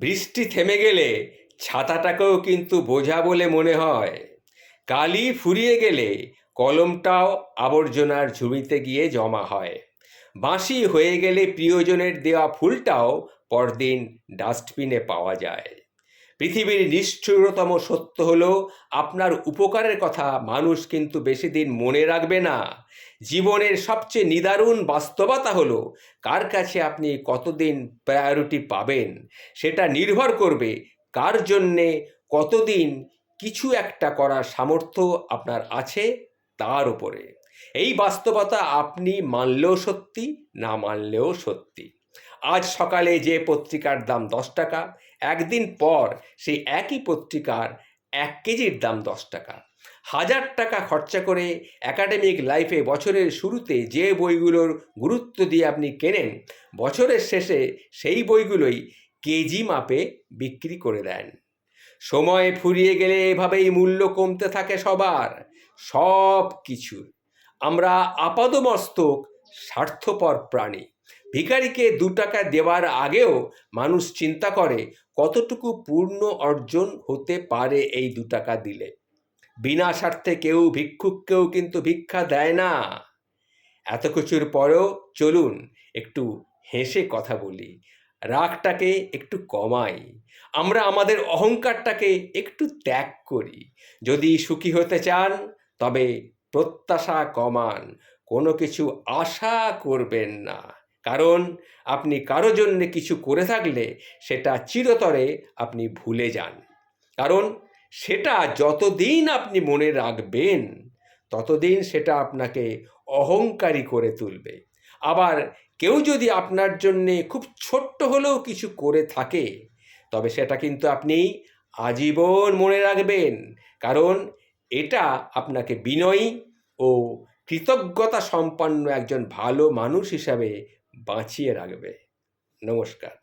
বৃষ্টি থেমে গেলে ছাতাটাকেও কিন্তু বোঝা বলে মনে হয়। কালি ফুরিয়ে গেলে কলমটাও আবর্জনার ঝুড়িতে গিয়ে জমা হয়। বাঁশি হয়ে গেলে প্রিয়জনের দেওয়া ফুলটাও পরদিন ডাস্টবিনে পাওয়া যায়। পৃথিবীর নিষ্ঠুরতম সত্য হলো, আপনার উপকারের কথা মানুষ কিন্তু বেশি দিন মনে রাখবে না। জীবনের সবচেয়ে নিদারুণ বাস্তবতা হলো, কার কাছে আপনি কতদিন প্রায়োরিটি পাবেন? সেটা নির্ভর করবে কার জন্যে কতদিন কিছু একটা করার সামর্থ্য আপনার আছে তার উপরে। এই বাস্তবতা আপনি মানলেও সত্যি, না মানলেও সত্যি। আজ সকালে যে পত্রিকার দাম দশ টাকা একদিন পর সেই একই পত্রিকার এক কেজির দাম দশ টাকা। হাজার টাকা খরচা করে একাডেমিক লাইফে বছরের শুরুতে যে বইগুলোর গুরুত্ব দিয়ে আপনি কেনেন, বছরের শেষে সেই বইগুলোই কেজি মাপে বিক্রি করে দেন। সময় ফুরিয়ে গেলে এভাবেই মূল্য কমতে থাকে সবার, সব কিছুর। আমরা আপাদমস্তক, স্বার্থপর প্রাণী। ভিখারিকে দু টাকা দেওয়ার আগেও মানুষ চিন্তা করে কতটুকু পূর্ণ অর্জন হতে পারে এই দু টাকা দিলে? বিনা স্বার্থে কেউ ভিক্ষুককেও কিন্তু ভিক্ষা দেয় না। এত কিছুর পরেও চলুন একটু হেসে কথা বলি। রাগটাকে একটু কমাই। আমরা আমাদের অহংকারটাকে একটু ত্যাগ করি। যদি সুখী হতে চান, তবে প্রত্যাশা কমান। কোনো কিছু আশা করবেন না। কারণ আপনি কারও জন্য কিছু করে থাকলে সেটা চিরতরে আপনি ভুলে যান। কারণ সেটা যতদিন আপনি মনে রাখবেন, ততদিন সেটা আপনাকে অহংকারী করে তুলবে। আবার কেউ যদি আপনার জন্যে খুব ছোট্ট হলেও কিছু করে থাকে, তবে সেটা কিন্তু আপনি আজীবন মনে রাখবেন। কারণ এটা আপনাকে বিনয়ী ও কৃতজ্ঞতা সম্পন্ন একজন ভালো মানুষ হিসাবে বাঁচিয়ে রাখবে। নমস্কার।